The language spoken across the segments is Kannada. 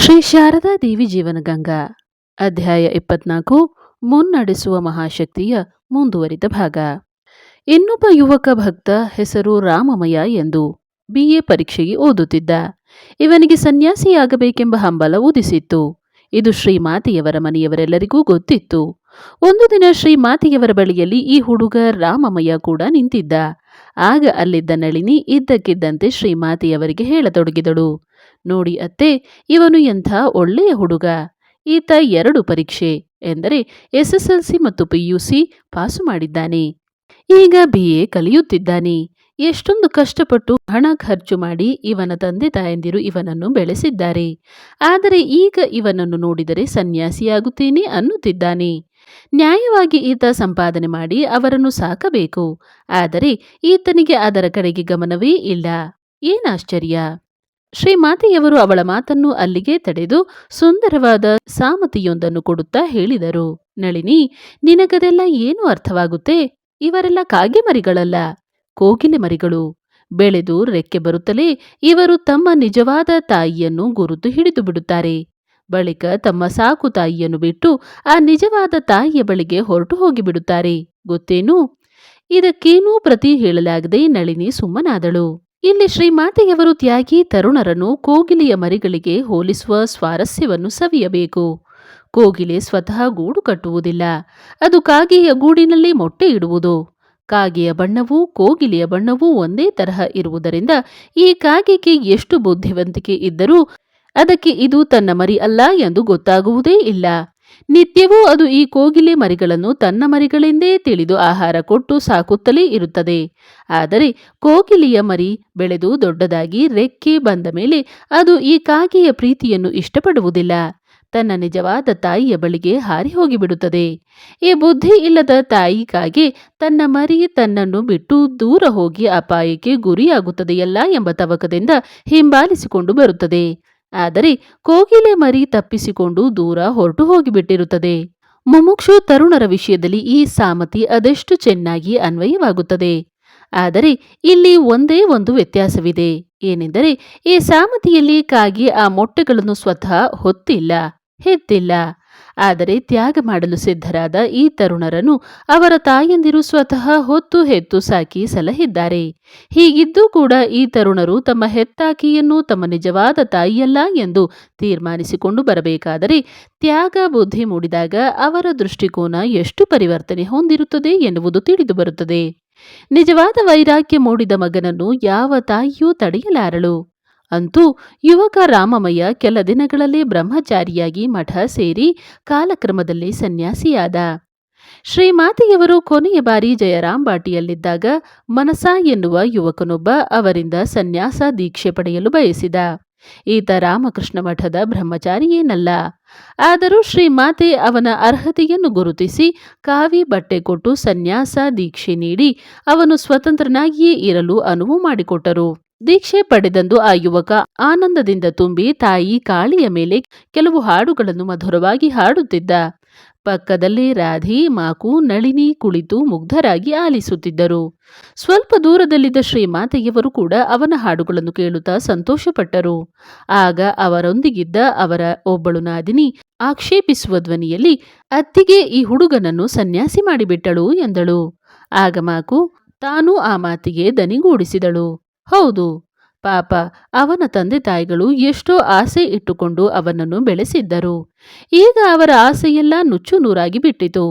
ಶ್ರೀ ಶಾರದಾ ದೇವಿ ಜೀವನಗಂಗಾ ಅಧ್ಯಾಯ ಇಪ್ಪತ್ನಾಲ್ಕು, ಮುನ್ನಡೆಸುವ ಮಹಾಶಕ್ತಿಯ ಮುಂದುವರಿದ ಭಾಗ. ಇನ್ನೊಬ್ಬ ಯುವಕ ಭಕ್ತ ಹೆಸರು ರಾಮಮಯ ಎಂದು ಬಿ. ಎ. ಪರೀಕ್ಷೆಗೆ ಓದುತ್ತಿದ್ದ. ಇವನಿಗೆ ಸನ್ಯಾಸಿಯಾಗಬೇಕೆಂಬ ಹಂಬಲ ಉದಿಸಿತ್ತು ಇದು ಶ್ರೀಮಾತೆಯವರ ಮನೆಯವರೆಲ್ಲರಿಗೂ ಗೊತ್ತಿತ್ತು. ಒಂದು ದಿನ ಶ್ರೀಮಾತೆಯವರ ಬಳಿಯಲ್ಲಿ ಈ ಹುಡುಗ ರಾಮಮಯ್ಯ ಕೂಡ ನಿಂತಿದ್ದ. ಆಗ ಅಲ್ಲಿದ್ದ ನಳಿನಿ ಇದ್ದಕ್ಕಿದ್ದಂತೆ ಶ್ರೀಮಾತೆಯವರಿಗೆ ಹೇಳತೊಡಗಿದಳು. ನೋಡಿ ಅತ್ತೆ, ಇವನು ಎಂಥ ಒಳ್ಳೆಯ ಹುಡುಗ. ಈತ ಎರಡು ಪರೀಕ್ಷೆ ಎಂದರೆ ಎಸ್ಎಸ್ಎಲ್ಸಿ ಮತ್ತು ಪಿಯುಸಿ ಪಾಸು ಮಾಡಿದ್ದಾನೆ. ಈಗ ಬಿ ಎ ಕಲಿಯುತ್ತಿದ್ದಾನೆ. ಎಷ್ಟೊಂದು ಕಷ್ಟಪಟ್ಟು ಹಣ ಖರ್ಚು ಮಾಡಿ ಇವನ ತಂದೆ ತಾಯಂದಿರು ಇವನನ್ನು ಬೆಳೆಸಿದ್ದಾರೆ. ಆದರೆ ಈಗ ಇವನನ್ನು ನೋಡಿದರೆ ಸನ್ಯಾಸಿಯಾಗುತ್ತೇನೆ ಅನ್ನುತ್ತಿದ್ದಾನೆ. ನ್ಯಾಯವಾಗಿ ಈತ ಸಂಪಾದನೆ ಮಾಡಿ ಅವರನ್ನು ಸಾಕಬೇಕು. ಆದರೆ ಈತನಿಗೆ ಅದರ ಕಡೆಗೆ ಗಮನವೇ ಇಲ್ಲ. ಏನಾಶ್ಚರ್ಯ ಶ್ರೀಮಾತೆಯವರು ಅವಳ ಮಾತನ್ನು ಅಲ್ಲಿಗೆ ತಡೆದು ಸುಂದರವಾದ ಸಾಮತಿಯೊಂದನ್ನು ಕೊಡುತ್ತಾ ಹೇಳಿದರು. ನಳಿನಿ, ನಿನಗದೆಲ್ಲ ಏನು ಅರ್ಥವಾಗುತ್ತೆ? ಇವರೆಲ್ಲ ಕಾಗೆ ಮರಿಗಳಲ್ಲ. ಕೋಗಿಲೆ ಮರಿಗಳು. ಬೆಳೆದು ರೆಕ್ಕೆ ಬರುತ್ತಲೇ ಇವರು ತಮ್ಮ ನಿಜವಾದ ತಾಯಿಯನ್ನು ಗುರುತು ಹಿಡಿದು ಬಿಡುತ್ತಾರೆ. ಬಳಿಕ ತಮ್ಮ ಸಾಕು ತಾಯಿಯನ್ನು ಬಿಟ್ಟು ಆ ನಿಜವಾದ ತಾಯಿಯ ಬಳಿಗೆ ಹೊರಟು ಹೋಗಿಬಿಡುತ್ತಾರೆ. ಗೊತ್ತೇನು? ಇದಕ್ಕೇನೂ ಪ್ರತಿ ಹೇಳಲಾಗದೆ ನಳಿನಿ ಸುಮ್ಮನಾದಳು. ಇಲ್ಲಿ ಶ್ರೀಮಾತೆಯವರು ತ್ಯಾಗಿ ತರುಣರನ್ನು ಕೋಗಿಲೆಯ ಮರಿಗಳಿಗೆ ಹೋಲಿಸುವ ಸ್ವಾರಸ್ಯವನ್ನು ಸವಿಯಬೇಕು. ಕೋಗಿಲೆ ಸ್ವತಃ ಗೂಡು ಕಟ್ಟುವುದಿಲ್ಲ. ಅದು ಕಾಗೆಯ ಗೂಡಿನಲ್ಲಿ ಮೊಟ್ಟೆ ಇಡುವುದು. ಕಾಗೆಯ ಬಣ್ಣವೂ ಕೋಗಿಲೆಯ ಬಣ್ಣವೂ ಒಂದೇ ತರಹ ಇರುವುದರಿಂದ ಈ ಕಾಗೆಗೆ ಎಷ್ಟು ಬುದ್ಧಿವಂತಿಕೆ ಇದ್ದರೂ ಅದಕ್ಕೆ ಇದು ತನ್ನ ಮರಿ ಅಲ್ಲ ಎಂದು ಗೊತ್ತಾಗುವುದೇ ಇಲ್ಲ. ನಿತ್ಯವೂ ಅದು ಈ ಕೋಗಿಲೆ ಮರಿಗಳನ್ನು ತನ್ನ ಮರಿಗಳೆಂದೇ ತಿಳಿದು ಆಹಾರ ಕೊಟ್ಟು ಸಾಕುತ್ತಲೇ ಇರುತ್ತದೆ. ಆದರೆ ಕೋಗಿಲೆಯ ಮರಿ ಬೆಳೆದು ದೊಡ್ಡದಾಗಿ ರೆಕ್ಕೆ ಬಂದ ಮೇಲೆ ಅದು ಈ ಕಾಗೆಯ ಪ್ರೀತಿಯನ್ನು ಇಷ್ಟಪಡುವುದಿಲ್ಲ. ತನ್ನ ನಿಜವಾದ ತಾಯಿಯ ಬಳಿಗೆ ಹಾರಿ ಹೋಗಿಬಿಡುತ್ತದೆ. ಈ ಬುದ್ಧಿ ಇಲ್ಲದ ತಾಯಿ ಕಾಗೆ ತನ್ನ ಮರಿ ತನ್ನನ್ನು ಬಿಟ್ಟು ದೂರ ಹೋಗಿ ಅಪಾಯಕ್ಕೆ ಗುರಿಯಾಗುತ್ತದೆಯಲ್ಲ ಎಂಬ ತವಕದಿಂದ ಹಿಂಬಾಲಿಸಿಕೊಂಡು ಬರುತ್ತದೆ. ಆದರೆ ಕೋಗಿಲೆ ಮರಿ ತಪ್ಪಿಸಿಕೊಂಡು ದೂರ ಹೊರಟು ಹೋಗಿಬಿಟ್ಟಿರುತ್ತದೆ. ಮುಮುಕ್ಷು ತರುಣರ ವಿಷಯದಲ್ಲಿ ಈ ಸಾಮತಿ ಅದೆಷ್ಟು ಚೆನ್ನಾಗಿ ಅನ್ವಯವಾಗುತ್ತದೆ. ಆದರೆ ಇಲ್ಲಿ ಒಂದೇ ಒಂದು ವ್ಯತ್ಯಾಸವಿದೆ. ಏನೆಂದರೆ ಈ ಸಾಮತಿಯಲ್ಲಿ ಕಾಗಿ ಆ ಮೊಟ್ಟೆಗಳನ್ನು ಸ್ವತಃ ಹೊತ್ತಿಲ್ಲ, ಹೆತ್ತಿಲ್ಲ. ಆದರೆ ತ್ಯಾಗ ಮಾಡಲು ಸಿದ್ಧರಾದ ಈ ತರುಣರನ್ನು ಅವರ ತಾಯಂದಿರು ಸ್ವತಃ ಹೊತ್ತು ಹೆತ್ತು ಸಾಕಿ ಸಲಹಿದ್ದಾರೆ. ಹೀಗಿದ್ದೂ ಕೂಡ ಈ ತರುಣರು ತಮ್ಮ ಹೆತ್ತಾಕಿಯನ್ನು ತಮ್ಮ ನಿಜವಾದ ತಾಯಿಯಲ್ಲ ಎಂದು ತೀರ್ಮಾನಿಸಿಕೊಂಡು ಬರಬೇಕಾದರೆ ತ್ಯಾಗ ಬುದ್ಧಿ ಮೂಡಿದಾಗ ಅವರ ದೃಷ್ಟಿಕೋನ ಎಷ್ಟು ಪರಿವರ್ತನೆ ಹೊಂದಿರುತ್ತದೆ ಎನ್ನುವುದು ತಿಳಿದುಬರುತ್ತದೆ ನಿಜವಾದ ವೈರಾಗ್ಯ ಮೂಡಿದ ಮಗನನ್ನು ಯಾವ ತಾಯಿಯೂ ತಡೆಯಲಾರಳು. ಅಂತೂ ಯುವಕ ರಾಮಮಯ್ಯ ಕೆಲ ದಿನಗಳಲ್ಲಿ ಬ್ರಹ್ಮಚಾರಿಯಾಗಿ ಮಠ ಸೇರಿ ಕಾಲಕ್ರಮದಲ್ಲಿ ಸನ್ಯಾಸಿಯಾದ. ಶ್ರೀಮಾತೆಯವರು ಕೊನೆಯ ಬಾರಿ ಜಯರಾಂಬಾಟಿಯಲ್ಲಿದ್ದಾಗ ಮನಸ ಎನ್ನುವ ಯುವಕನೊಬ್ಬ ಅವರಿಂದ ಸನ್ಯಾಸ ದೀಕ್ಷೆ ಪಡೆಯಲು ಬಯಸಿದ. ಈತ ರಾಮಕೃಷ್ಣ ಮಠದ ಬ್ರಹ್ಮಚಾರಿಯೇನಲ್ಲ. ಆದರೂ ಶ್ರೀಮಾತೆ ಅವನ ಅರ್ಹತೆಯನ್ನು ಗುರುತಿಸಿ ಕಾವಿ ಬಟ್ಟೆ ಕೊಟ್ಟು ಸನ್ಯಾಸ ದೀಕ್ಷೆ ನೀಡಿ ಅವನು ಸ್ವತಂತ್ರನಾಗಿಯೇ ಇರಲು ಅನುವು ಮಾಡಿಕೊಟ್ಟರು. ದೀಕ್ಷೆ ಪಡೆದಂದು ಆ ಯುವಕ ಆನಂದದಿಂದ ತುಂಬಿ ತಾಯಿ ಕಾಳಿಯ ಮೇಲೆ ಕೆಲವು ಹಾಡುಗಳನ್ನು ಮಧುರವಾಗಿ ಹಾಡುತ್ತಿದ್ದ. ಪಕ್ಕದಲ್ಲಿ ರಾಧಿ, ಮಾಕು, ನಳಿನಿ ಕುಳಿತು ಮುಗ್ಧರಾಗಿ ಆಲಿಸುತ್ತಿದ್ದರು. ಸ್ವಲ್ಪ ದೂರದಲ್ಲಿದ್ದ ಶ್ರೀಮಾತೆಯವರು ಕೂಡ ಅವನ ಹಾಡುಗಳನ್ನು ಕೇಳುತ್ತಾ ಸಂತೋಷಪಟ್ಟರು. ಆಗ ಅವರೊಂದಿಗಿದ್ದ ಅವರ ಒಬ್ಬಳು ನಾದಿನಿ ಆಕ್ಷೇಪಿಸುವ ಧ್ವನಿಯಲ್ಲಿ, ಅತ್ತಿಗೆ ಈ ಹುಡುಗನನ್ನು ಸನ್ಯಾಸಿ ಮಾಡಿಬಿಟ್ಟಳು ಎಂದಳು. ಆಗ ಮಾಕು ತಾನೂ ಆ ಮಾತಿಗೆ ದನಿಗೂಡಿಸಿದಳು. ಹೌದು, ಪಾಪ ಅವನ ತಂದೆ ತಾಯಿಗಳು ಎಷ್ಟೋ ಆಸೆ ಇಟ್ಟುಕೊಂಡು ಅವನನ್ನು ಬೆಳೆಸಿದ್ದರು. ಈಗ ಅವರ ಆಸೆಯೆಲ್ಲ ನುಚ್ಚು ನೂರಾಗಿ ಬಿಟ್ಟಿತು.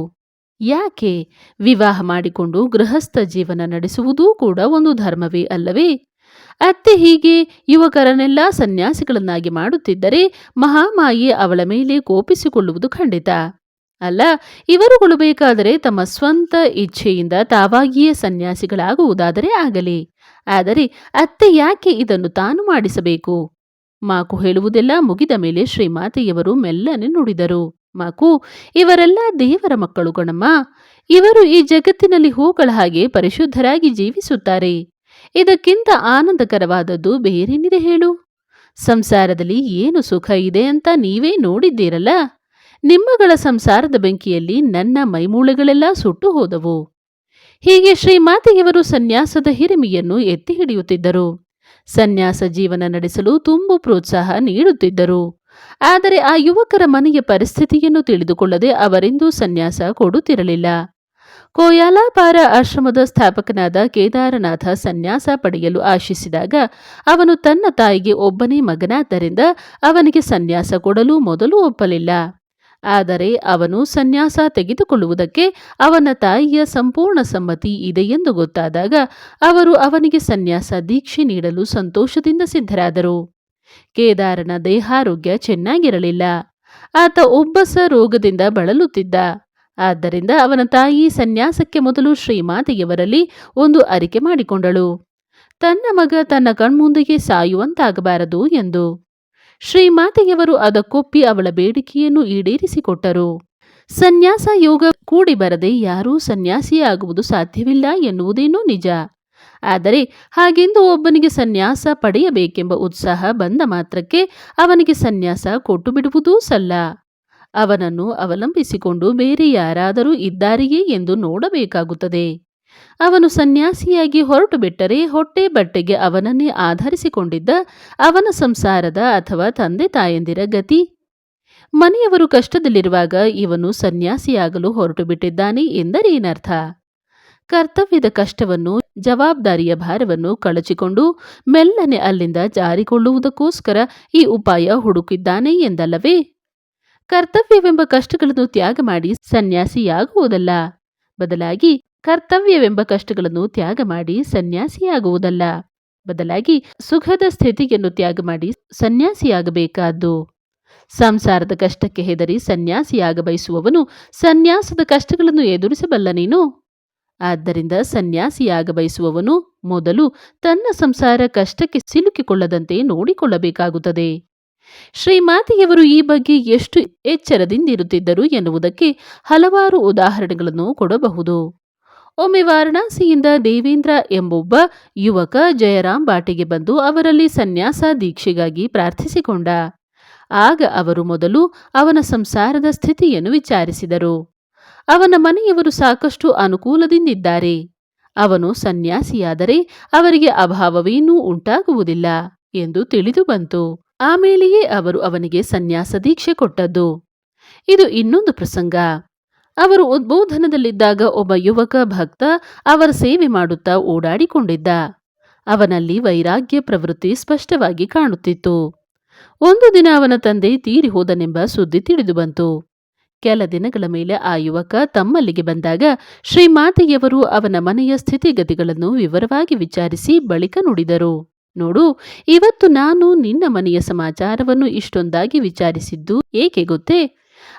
ಯಾಕೆ? ವಿವಾಹ ಮಾಡಿಕೊಂಡು ಗೃಹಸ್ಥ ಜೀವನ ನಡೆಸುವುದೂ ಕೂಡ ಒಂದು ಧರ್ಮವೇ ಅಲ್ಲವೇ? ಅತ್ತೆ ಹೀಗೆ ಯುವಕರನ್ನೆಲ್ಲ ಸನ್ಯಾಸಿಗಳನ್ನಾಗಿ ಮಾಡುತ್ತಿದ್ದರೆ ಮಹಾಮಾಯಿ ಅವಳ ಮೇಲೆ ಕೋಪಿಸಿಕೊಳ್ಳುವುದು ಖಂಡಿತ. ಅಲ್ಲ, ಇವರುಗಳು ಬೇಕಾದರೆ ತಮ್ಮ ಸ್ವಂತ ಇಚ್ಛೆಯಿಂದ ತಾವಾಗಿಯೇ ಸನ್ಯಾಸಿಗಳಾಗುವುದಾದರೆ ಆಗಲಿ. ಆದರೆ ಅತ್ತೆ ಯಾಕೆ ಇದನ್ನು ತಾನು ಮಾಡಿಸಬೇಕು? ಮಾಕು ಹೇಳುವುದೆಲ್ಲ ಮುಗಿದ ಮೇಲೆ ಶ್ರೀಮಾತೆಯವರು ಮೆಲ್ಲನೆ ನುಡಿದರು. ಮಾಕು, ಇವರೆಲ್ಲ ದೇವರ ಮಕ್ಕಳು ಗಣಮ್ಮ ಇವರು ಈ ಜಗತ್ತಿನಲ್ಲಿ ಹೂಗಳ ಹಾಗೆ ಪರಿಶುದ್ಧರಾಗಿ ಜೀವಿಸುತ್ತಾರೆ. ಇದಕ್ಕಿಂತ ಆನಂದಕರವಾದದ್ದು ಬೇರೇನಿದೆ ಹೇಳು? ಸಂಸಾರದಲ್ಲಿ ಏನು ಸುಖ ಇದೆ ಅಂತ ನೀವೇ ನೋಡಿದ್ದೀರಲ್ಲ? ನಿಮ್ಮಗಳ ಸಂಸಾರದ ಬೆಂಕಿಯಲ್ಲಿ ನನ್ನ ಮೈಮೂಳೆಗಳೆಲ್ಲ ಸುಟ್ಟು ಹೋದವು. ಹೀಗೆ ಶ್ರೀಮಾತೆಯವರು ಸನ್ಯಾಸದ ಹಿರಿಮೆಯನ್ನು ಎತ್ತಿ ಹಿಡಿಯುತ್ತಿದ್ದರು. ಸನ್ಯಾಸ ಜೀವನ ನಡೆಸಲು ತುಂಬು ಪ್ರೋತ್ಸಾಹ ನೀಡುತ್ತಿದ್ದರು. ಆದರೆ ಆ ಯುವಕರ ಮನೆಯ ಪರಿಸ್ಥಿತಿಯನ್ನು ತಿಳಿದುಕೊಳ್ಳದೆ ಅವರೆಂದೂ ಸನ್ಯಾಸ ಕೊಡುತ್ತಿರಲಿಲ್ಲ. ಕೋಯಾಲಾಪಾರ ಆಶ್ರಮದ ಸ್ಥಾಪಕನಾದ ಕೇದಾರನಾಥ ಸನ್ಯಾಸ ಪಡೆಯಲು ಆಶಿಸಿದಾಗ ಅವನು ತನ್ನ ತಾಯಿಗೆ ಒಬ್ಬನೇ ಮಗನಾದ್ದರಿಂದ ಅವನಿಗೆ ಸನ್ಯಾಸ ಕೊಡಲು ಮೊದಲು ಒಪ್ಪಲಿಲ್ಲ. ಆದರೆ ಅವನು ಸನ್ಯಾಸ ತೆಗೆದುಕೊಳ್ಳುವುದಕ್ಕೆ ಅವನ ತಾಯಿಯ ಸಂಪೂರ್ಣ ಸಮ್ಮತಿ ಎಂದು ಗೊತ್ತಾದಾಗ ಅವರು ಅವನಿಗೆ ಸನ್ಯಾಸ ದೀಕ್ಷೆ ನೀಡಲು ಸಂತೋಷದಿಂದ ಸಿದ್ಧರಾದರು. ಕೇದಾರನ ದೇಹಾರೋಗ್ಯ ಚೆನ್ನಾಗಿರಲಿಲ್ಲ. ಆತ ಒಬ್ಬಸ ರೋಗದಿಂದ ಬಳಲುತ್ತಿದ್ದ. ಆದ್ದರಿಂದ ಅವನ ತಾಯಿ ಸನ್ಯಾಸಕ್ಕೆ ಮೊದಲು ಶ್ರೀಮಾತೆಯವರಲ್ಲಿ ಒಂದು ಅರಿಕೆ ಮಾಡಿಕೊಂಡಳು. ತನ್ನ ಮಗ ತನ್ನ ಕಣ್ಮುಂದೆಗೆ ಸಾಯುವಂತಾಗಬಾರದು ಎಂದು ಶ್ರೀಮಾತೆಯವರು ಅದಕ್ಕೊಪ್ಪಿ ಅವಳ ಬೇಡಿಕೆಯನ್ನು ಈಡೇರಿಸಿಕೊಟ್ಟರು. ಸನ್ಯಾಸ ಯೋಗ ಕೂಡಿ ಬರದೆ ಯಾರೂ ಸನ್ಯಾಸಿಯಾಗುವುದು ಸಾಧ್ಯವಿಲ್ಲ ಎನ್ನುವುದೇನೂ ನಿಜ. ಆದರೆ ಹಾಗೆಂದು ಒಬ್ಬನಿಗೆ ಸನ್ಯಾಸ ಪಡೆಯಬೇಕೆಂಬ ಉತ್ಸಾಹ ಬಂದ ಮಾತ್ರಕ್ಕೆ ಅವನಿಗೆ ಸನ್ಯಾಸ ಕೊಟ್ಟು ಬಿಡುವುದೂ ಸಲ್ಲ. ಅವನನ್ನು ಅವಲಂಬಿಸಿಕೊಂಡು ಬೇರೆ ಯಾರಾದರೂ ಇದ್ದಾರೆಯೇ ಎಂದು ನೋಡಬೇಕಾಗುತ್ತದೆ. ಅವನು ಸನ್ಯಾಸಿಯಾಗಿ ಹೊರಟು ಬಿಟ್ಟರೆ ಹೊಟ್ಟೆ ಬಟ್ಟೆಗೆ ಅವನನ್ನೇ ಆಧರಿಸಿಕೊಂಡಿದ್ದ ಅವನ ಸಂಸಾರದ ಅಥವಾ ತಂದೆ ತಾಯಂದಿರ ಗತಿ. ಮನೆಯವರು ಕಷ್ಟದಲ್ಲಿರುವಾಗ ಇವನು ಸನ್ಯಾಸಿಯಾಗಲು ಹೊರಟು ಬಿಟ್ಟಿದ್ದಾನೆ ಎಂದರೇನರ್ಥ? ಕರ್ತವ್ಯದ ಕಷ್ಟವನ್ನು, ಜವಾಬ್ದಾರಿಯ ಭಾರವನ್ನು ಕಳಚಿಕೊಂಡು ಮೆಲ್ಲನೆ ಅಲ್ಲಿಂದ ಜಾರಿಕೊಳ್ಳುವುದಕ್ಕೋಸ್ಕರ ಈ ಉಪಾಯ ಹುಡುಕಿದ್ದಾನೆ ಎಂದಲ್ಲವೇ? ಕರ್ತವ್ಯವೆಂಬ ಕಷ್ಟಗಳನ್ನು ತ್ಯಾಗ ಮಾಡಿ ಸನ್ಯಾಸಿಯಾಗುವುದಲ್ಲ. ಬದಲಾಗಿ ಕರ್ತವ್ಯವೆಂಬ ಕಷ್ಟಗಳನ್ನು ತ್ಯಾಗ ಮಾಡಿ ಸನ್ಯಾಸಿಯಾಗುವುದಲ್ಲ. ಬದಲಾಗಿ ಸುಖದ ಸ್ಥಿತಿಯನ್ನು ತ್ಯಾಗ ಮಾಡಿ ಸನ್ಯಾಸಿಯಾಗಬೇಕಾದ್ದು. ಸಂಸಾರದ ಕಷ್ಟಕ್ಕೆ ಹೆದರಿ ಸನ್ಯಾಸಿಯಾಗ ಬಯಸುವವನು ಸನ್ಯಾಸದ ಕಷ್ಟಗಳನ್ನು ಎದುರಿಸಬಲ್ಲ ನೀನು. ಆದ್ದರಿಂದ ಸನ್ಯಾಸಿಯಾಗ ಬಯಸುವವನು ಮೊದಲು ತನ್ನ ಸಂಸಾರ ಕಷ್ಟಕ್ಕೆ ಸಿಲುಕಿಕೊಳ್ಳದಂತೆ ನೋಡಿಕೊಳ್ಳಬೇಕಾಗುತ್ತದೆ. ಶ್ರೀಮಾತೆಯವರು ಈ ಬಗ್ಗೆ ಎಷ್ಟು ಎಚ್ಚರದಿಂದಿರುತ್ತಿದ್ದರು ಎನ್ನುವುದಕ್ಕೆ ಹಲವಾರು ಉದಾಹರಣೆಗಳನ್ನು ಕೊಡಬಹುದು. ಒಮ್ಮೆ ವಾರಣಾಸಿಯಿಂದ ದೇವೇಂದ್ರ ಎಂಬೊಬ್ಬ ಯುವಕ ಜಯರಾಮ್ ಬಾಟಿಗೆ ಬಂದು ಅವರಲ್ಲಿ ಸನ್ಯಾಸ ದೀಕ್ಷೆಗಾಗಿ ಪ್ರಾರ್ಥಿಸಿಕೊಂಡ. ಆಗ ಅವರು ಮೊದಲು ಅವನ ಸಂಸಾರದ ಸ್ಥಿತಿಯನ್ನು ವಿಚಾರಿಸಿದರು. ಅವನ ಮನೆಯವರು ಸಾಕಷ್ಟು ಅನುಕೂಲದಿಂದಿದ್ದಾರೆ. ಅವನು ಸನ್ಯಾಸಿಯಾದರೆ ಅವರಿಗೆ ಅಭಾವವೇನೂ ಉಂಟಾಗುವುದಿಲ್ಲ ಎಂದು ತಿಳಿದು ಬಂತು. ಆಮೇಲೆಯೇ ಅವರು ಅವನಿಗೆ ಸನ್ಯಾಸ ದೀಕ್ಷೆ ಕೊಟ್ಟದ್ದು. ಇದು ಇನ್ನೊಂದು ಪ್ರಸಂಗ. ಅವರು ಉದ್ಬೋಧನದಲ್ಲಿದ್ದಾಗ ಒಬ್ಬ ಯುವಕ ಭಕ್ತ ಅವರ ಸೇವೆ ಮಾಡುತ್ತಾ ಓಡಾಡಿಕೊಂಡಿದ್ದ. ಅವನಲ್ಲಿ ವೈರಾಗ್ಯ ಪ್ರವೃತ್ತಿ ಸ್ಪಷ್ಟವಾಗಿ ಕಾಣುತ್ತಿತ್ತು. ಒಂದು ದಿನ ಅವನ ತಂದೆ ತೀರಿ ಹೋದನೆಂಬ ಸುದ್ದಿ ತಿಳಿದು ಬಂತು. ಕೆಲ ದಿನಗಳ ಮೇಲೆ ಆ ಯುವಕ ತಮ್ಮಲ್ಲಿಗೆ ಬಂದಾಗ ಶ್ರೀಮಾತೆಯವರು ಅವನ ಮನೆಯ ಸ್ಥಿತಿಗತಿಗಳನ್ನು ವಿವರವಾಗಿ ವಿಚಾರಿಸಿ ಬಳಿಕ ನುಡಿದರು. ನೋಡು, ಇವತ್ತು ನಾನು ನಿನ್ನ ಮನೆಯ ಸಮಾಚಾರವನ್ನು ಇಷ್ಟೊಂದಾಗಿ ವಿಚಾರಿಸಿದ್ದು ಏಕೆ ಗೊತ್ತೇ?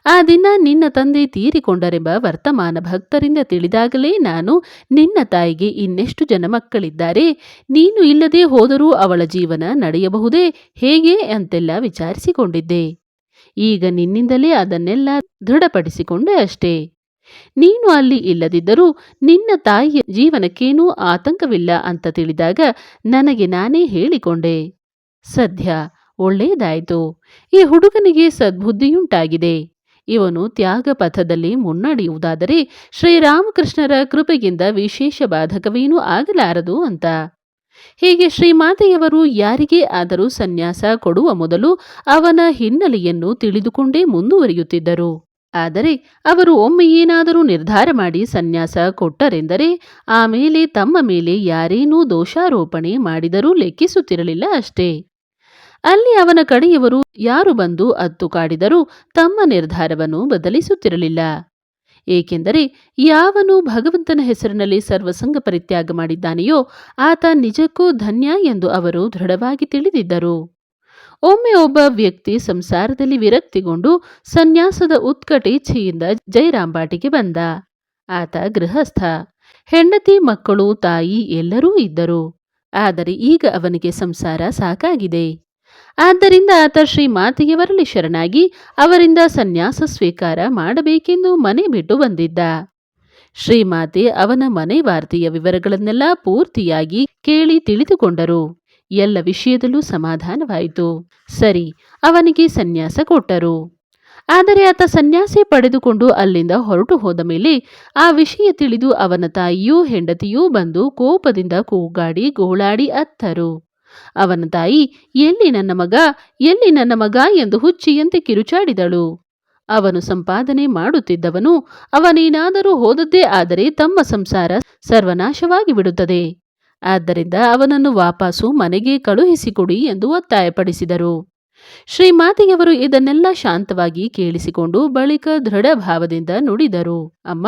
ಆ ದಿನ ನಿನ್ನ ತಂದೆ ತೀರಿಕೊಂಡರೆಂಬ ವರ್ತಮಾನ ಭಕ್ತರಿಂದ ತಿಳಿದಾಗಲೇ ನಾನು ನಿನ್ನ ತಾಯಿಗೆ ಇನ್ನೆಷ್ಟು ಜನ ಮಕ್ಕಳಿದ್ದಾರೆ. ನೀನು ಇಲ್ಲದೆ ಹೋದರೂ ಅವಳ ಜೀವನ ನಡೆಯಬಹುದೇ? ಹೇಗೆ? ಅಂತೆಲ್ಲ ವಿಚಾರಿಸಿಕೊಂಡಿದ್ದೆ. ಈಗ ನಿನ್ನಿಂದಲೇ ಅದನ್ನೆಲ್ಲ ದೃಢಪಡಿಸಿಕೊಂಡೆ ಅಷ್ಟೇ. ನೀನು ಅಲ್ಲಿ ಇಲ್ಲದಿದ್ದರೂ ನಿನ್ನ ತಾಯಿಯ ಜೀವನಕ್ಕೇನೂ ಆತಂಕವಿಲ್ಲ ಅಂತ ತಿಳಿದಾಗ ನನಗೆ ನಾನೇ ಹೇಳಿಕೊಂಡೆ. ಸದ್ಯ ಒಳ್ಳೆಯದಾಯಿತು. ಈ ಹುಡುಗನಿಗೆ ಸದ್ಬುದ್ಧಿಯುಂಟಾಗಿದೆ. ಇವನು ತ್ಯಾಗ ಪಥದಲ್ಲಿ ಮುನ್ನಡೆಯುವುದಾದರೆ ಶ್ರೀರಾಮಕೃಷ್ಣರ ಕೃಪೆಗಿಂದ ವಿಶೇಷ ಬಾಧಕವೇನೂ ಆಗಲಾರದು ಅಂತ. ಹೀಗೆ ಶ್ರೀಮಾತೆಯವರು ಯಾರಿಗೇ ಆದರೂ ಸನ್ಯಾಸ ಕೊಡುವ ಮೊದಲು ಅವನ ಹಿನ್ನೆಲೆಯನ್ನು ತಿಳಿದುಕೊಂಡೇ ಮುಂದುವರಿಯುತ್ತಿದ್ದರು. ಆದರೆ ಅವರು ಒಮ್ಮೆ ಏನಾದರೂ ನಿರ್ಧಾರ ಮಾಡಿ ಸನ್ಯಾಸ ಕೊಟ್ಟರೆಂದರೆ ಆಮೇಲೆ ತಮ್ಮ ಮೇಲೆ ಯಾರೇನೂ ದೋಷಾರೋಪಣೆ ಮಾಡಿದರೂ ಲೆಕ್ಕಿಸುತ್ತಿರಲಿಲ್ಲ ಅಷ್ಟೇ. ಅಲ್ಲಿ ಅವನ ಕಡೆಯವರು ಯಾರು ಬಂದು ಅತ್ತು ಕಾಡಿದರೂ ತಮ್ಮ ನಿರ್ಧಾರವನ್ನು ಬದಲಿಸುತ್ತಿರಲಿಲ್ಲ. ಏಕೆಂದರೆ ಯಾವನು ಭಗವಂತನ ಹೆಸರಿನಲ್ಲಿ ಸರ್ವಸಂಗ ಪರಿತ್ಯಾಗ ಮಾಡಿದ್ದಾನೆಯೋ ಆತ ನಿಜಕ್ಕೂ ಧನ್ಯ ಎಂದು ಅವರು ದೃಢವಾಗಿ ತಿಳಿದಿದ್ದರು. ಒಮ್ಮೆ ಒಬ್ಬ ವ್ಯಕ್ತಿ ಸಂಸಾರದಲ್ಲಿ ವಿರಕ್ತಿಗೊಂಡು ಸನ್ಯಾಸದ ಉತ್ಕಟೇಚ್ಛೆಯಿಂದ ಜಯರಾಂಬಾಟಿಗೆ ಬಂದ. ಆತ ಗೃಹಸ್ಥ. ಹೆಂಡತಿ, ಮಕ್ಕಳು, ತಾಯಿ ಎಲ್ಲರೂ ಇದ್ದರು. ಆದರೆ ಈಗ ಅವನಿಗೆ ಸಂಸಾರ ಸಾಕಾಗಿದೆ. ಆದ್ದರಿಂದ ಆತ ಶ್ರೀಮಾತೆಯವರಲ್ಲಿ ಶರಣಾಗಿ ಅವರಿಂದ ಸನ್ಯಾಸ ಸ್ವೀಕಾರ ಮಾಡಬೇಕೆಂದು ಮನೆ ಬಿಟ್ಟು ಬಂದಿದ್ದ. ಶ್ರೀಮಾತೆ ಅವನ ಮನೆ ವಾರ್ತೆಯ ವಿವರಗಳನ್ನೆಲ್ಲ ಪೂರ್ತಿಯಾಗಿ ಕೇಳಿ ತಿಳಿದುಕೊಂಡರು. ಎಲ್ಲ ವಿಷಯದಲ್ಲೂ ಸಮಾಧಾನವಾಯಿತು. ಸರಿ, ಅವನಿಗೆ ಸನ್ಯಾಸ ಕೊಟ್ಟರು. ಆದರೆ ಆತ ಸನ್ಯಾಸಿ ಪಡೆದುಕೊಂಡು ಅಲ್ಲಿಂದ ಹೊರಟು ಹೋದ ಮೇಲೆ ಆ ವಿಷಯ ತಿಳಿದು ಅವನ ತಾಯಿಯೂ ಹೆಂಡತಿಯೂ ಬಂದು ಕೋಪದಿಂದ ಕೂಗಾಡಿ ಗೋಳಾಡಿ ಅತ್ತರು. ಅವನ ತಾಯಿ, ಎಲ್ಲಿ ನನ್ನ ಮಗ, ಎಲ್ಲಿ ನನ್ನ ಮಗ? ಎಂದು ಹುಚ್ಚಿಯಂತೆ ಕಿರುಚಾಡಿದಳು. ಅವನು ಸಂಪಾದನೆ ಮಾಡುತ್ತಿದ್ದವನು, ಅವನೇನಾದರೂ ಹೋದದ್ದೇ ಆದರೆ ತಮ್ಮ ಸಂಸಾರ ಸರ್ವನಾಶವಾಗಿ ಬಿಡುತ್ತದೆ. ಆದ್ದರಿಂದ ಅವನನ್ನು ವಾಪಸು ಮನೆಗೆ ಕಳುಹಿಸಿಕೊಡಿ ಎಂದು ಒತ್ತಾಯಪಡಿಸಿದರು. ಶ್ರೀಮಾತೆಯವರು ಇದನ್ನೆಲ್ಲ ಶಾಂತವಾಗಿ ಕೇಳಿಸಿಕೊಂಡು ಬಳಿಕ ದೃಢ ಭಾವದಿಂದ ನುಡಿದರು, ಅಮ್ಮ,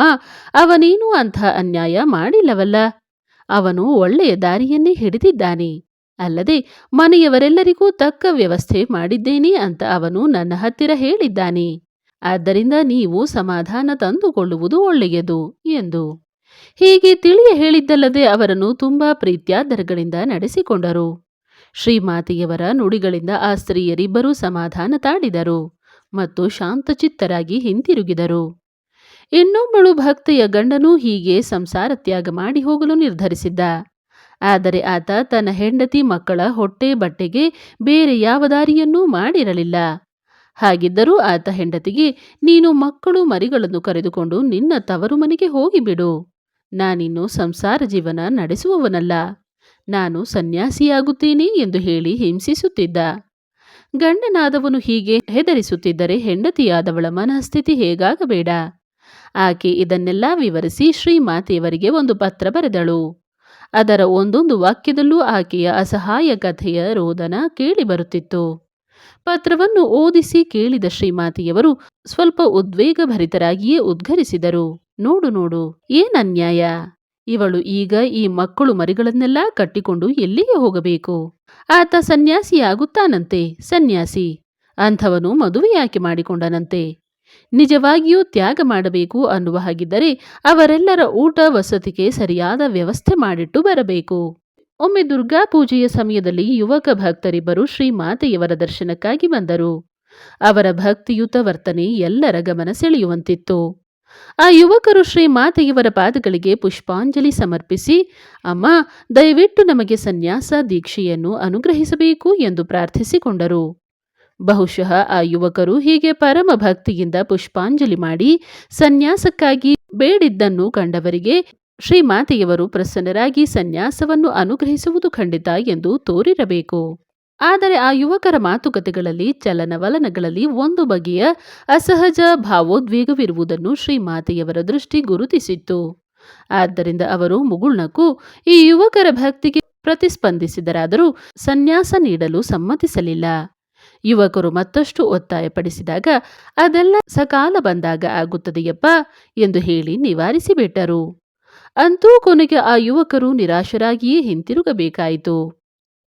ಅವನೇನೂ ಅಂಥ ಅನ್ಯಾಯ ಮಾಡಿಲ್ಲವಲ್ಲ. ಅವನು ಒಳ್ಳೆಯ ದಾರಿಯನ್ನೇ ಹಿಡಿದಿದ್ದಾನೆ. ಅಲ್ಲದೆ, ಮನೆಯವರೆಲ್ಲರಿಗೂ ತಕ್ಕ ವ್ಯವಸ್ಥೆ ಮಾಡಿದ್ದೇನೆ ಅಂತ ಅವನು ನನ್ನ ಹತ್ತಿರ ಹೇಳಿದ್ದಾನೆ. ಆದ್ದರಿಂದ ನೀವು ಸಮಾಧಾನ ತಂದುಕೊಳ್ಳುವುದು ಒಳ್ಳೆಯದು, ಎಂದು. ಹೀಗೆ ತಿಳಿಯ ಹೇಳಿದ್ದಲ್ಲದೆ ಅವರನ್ನು ತುಂಬಾ ಪ್ರೀತ್ಯಾದರಗಳಿಂದ ನಡೆಸಿಕೊಂಡರು. ಶ್ರೀಮಾತೆಯವರ ನುಡಿಗಳಿಂದ ಆ ಸ್ತ್ರೀಯರಿಬ್ಬರೂ ಸಮಾಧಾನ ತಾಡಿದರು ಮತ್ತು ಶಾಂತಚಿತ್ತರಾಗಿ ಹಿಂತಿರುಗಿದರು. ಇನ್ನೊಬ್ಬಳು ಭಕ್ತೆಯ ಗಂಡನೂ ಹೀಗೆ ಸಂಸಾರ ತ್ಯಾಗ ಮಾಡಿ ಹೋಗಲು ನಿರ್ಧರಿಸಿದ್ದ. ಆದರೆ ಆತ ತನ್ನ ಹೆಂಡತಿ ಮಕ್ಕಳ ಹೊಟ್ಟೆ ಬಟ್ಟೆಗೆ ಬೇರೆ ಯಾವ ದಾರಿಯನ್ನೂ ಮಾಡಿರಲಿಲ್ಲ. ಹಾಗಿದ್ದರೂ ಆತ ಹೆಂಡತಿಗೆ, ನೀನು ಮಕ್ಕಳು ಮರಿಗಳನ್ನು ಕರೆದುಕೊಂಡು ನಿನ್ನ ತವರು ಮನೆಗೆ ಹೋಗಿಬಿಡು. ನಾನಿನ್ನು ಸಂಸಾರ ಜೀವನ ನಡೆಸುವವನಲ್ಲ. ನಾನು ಸನ್ಯಾಸಿಯಾಗುತ್ತೇನೆ ಎಂದು ಹೇಳಿ ಹಿಂಸಿಸುತ್ತಿದ್ದ. ಗಂಡನಾದವನು ಹೀಗೆ ಹೆದರಿಸುತ್ತಿದ್ದರೆ ಹೆಂಡತಿಯಾದವಳ ಮನಸ್ಥಿತಿ ಹೇಗಾಗಬೇಡ. ಆಕೆ ಇದನ್ನೆಲ್ಲ ವಿವರಿಸಿ ಶ್ರೀಮಾತೆಯವರಿಗೆ ಒಂದು ಪತ್ರ ಬರೆದಳು. ಅದರ ಒಂದೊಂದು ವಾಕ್ಯದಲ್ಲೂ ಆಕೆಯ ಅಸಹಾಯ ಕಥೆಯ ರೋದನ ಕೇಳಿಬರುತ್ತಿತ್ತು ಪತ್ರವನ್ನು ಓದಿಸಿ ಕೇಳಿದ ಶ್ರೀಮಾತಿಯವರು ಸ್ವಲ್ಪ ಉದ್ವೇಗಭರಿತರಾಗಿಯೇ ಉದ್ಘರಿಸಿದರು. ನೋಡು ನೋಡು ಏನನ್ಯಾಯ ಇವಳು ಈಗ ಈ ಮಕ್ಕಳು ಮರಿಗಳನ್ನೆಲ್ಲ ಕಟ್ಟಿಕೊಂಡು ಎಲ್ಲಿಗೆ ಹೋಗಬೇಕು? ಆತ ಸನ್ಯಾಸಿಯಾಗುತ್ತಾನಂತೆ, ಸನ್ಯಾಸಿ. ಅಂಥವನು ಮದುವೆಯಾಕೆ ಮಾಡಿಕೊಂಡನಂತೆ? ನಿಜವಾಗಿಯೂ ತ್ಯಾಗ ಮಾಡಬೇಕು ಅನ್ನುವ ಹಾಗಿದ್ದರೆ ಅವರೆಲ್ಲರ ಊಟ ವಸತಿಗೆ ಸರಿಯಾದ ವ್ಯವಸ್ಥೆ ಮಾಡಿಟ್ಟು ಬರಬೇಕು. ಒಮ್ಮೆ ದುರ್ಗಾ ಪೂಜೆಯ ಸಮಯದಲ್ಲಿ ಯುವಕ ಭಕ್ತರಿಬ್ಬರು ಶ್ರೀಮಾತೆಯವರ ದರ್ಶನಕ್ಕಾಗಿ ಬಂದರು. ಅವರ ಭಕ್ತಿಯುತ ವರ್ತನೆ ಎಲ್ಲರ ಗಮನ ಸೆಳೆಯುವಂತಿತ್ತು. ಆ ಯುವಕರು ಶ್ರೀಮಾತೆಯವರ ಪಾದಗಳಿಗೆ ಪುಷ್ಪಾಂಜಲಿ ಸಮರ್ಪಿಸಿ, ಅಮ್ಮ, ದಯವಿಟ್ಟು ನಮಗೆ ಸನ್ಯಾಸ, ದೀಕ್ಷೆಯನ್ನು ಅನುಗ್ರಹಿಸಬೇಕು ಎಂದು ಪ್ರಾರ್ಥಿಸಿಕೊಂಡರು. ಬಹುಶಃ ಆ ಯುವಕರು ಹೀಗೆ ಪರಮ ಭಕ್ತಿಯಿಂದ ಪುಷ್ಪಾಂಜಲಿ ಮಾಡಿ ಸನ್ಯಾಸಕ್ಕಾಗಿ ಬೇಡಿದ್ದನ್ನು ಕಂಡವರಿಗೆ ಶ್ರೀಮಾತೆಯವರು ಪ್ರಸನ್ನರಾಗಿ ಸನ್ಯಾಸವನ್ನು ಅನುಗ್ರಹಿಸುವುದು ಖಂಡಿತ ಎಂದು ತೋರಿರಬೇಕು. ಆದರೆ ಆ ಯುವಕರ ಮಾತುಕತೆಗಳಲ್ಲಿ, ಚಲನವಲನಗಳಲ್ಲಿ ಒಂದು ಬಗೆಯ ಅಸಹಜ ಭಾವೋದ್ವೇಗವಿರುವುದನ್ನು ಶ್ರೀಮಾತೆಯವರ ದೃಷ್ಟಿ ಗುರುತಿಸಿತ್ತು. ಆದ್ದರಿಂದ ಅವರು ಮುಗುಳ್ನಕ್ಕು ಈ ಯುವಕರ ಭಕ್ತಿಗೆ ಪ್ರತಿಸ್ಪಂದಿಸಿದರಾದರೂ ಸನ್ಯಾಸ ನೀಡಲು ಸಮ್ಮತಿಸಲಿಲ್ಲ. ಯುವಕರು ಮತ್ತಷ್ಟು ಒತ್ತಾಯಪಡಿಸಿದಾಗ ಅದೆಲ್ಲ ಸಕಾಲ ಬಂದಾಗ ಆಗುತ್ತದೆಯಪ್ಪ ಎಂದು ಹೇಳಿ ನಿವಾರಿಸಿಬಿಟ್ಟರು ಅಂತೂ ಕೊನೆಗೆ ಆ ಯುವಕರು ನಿರಾಶರಾಗಿಯೇ ಹಿಂತಿರುಗಬೇಕಾಯಿತು.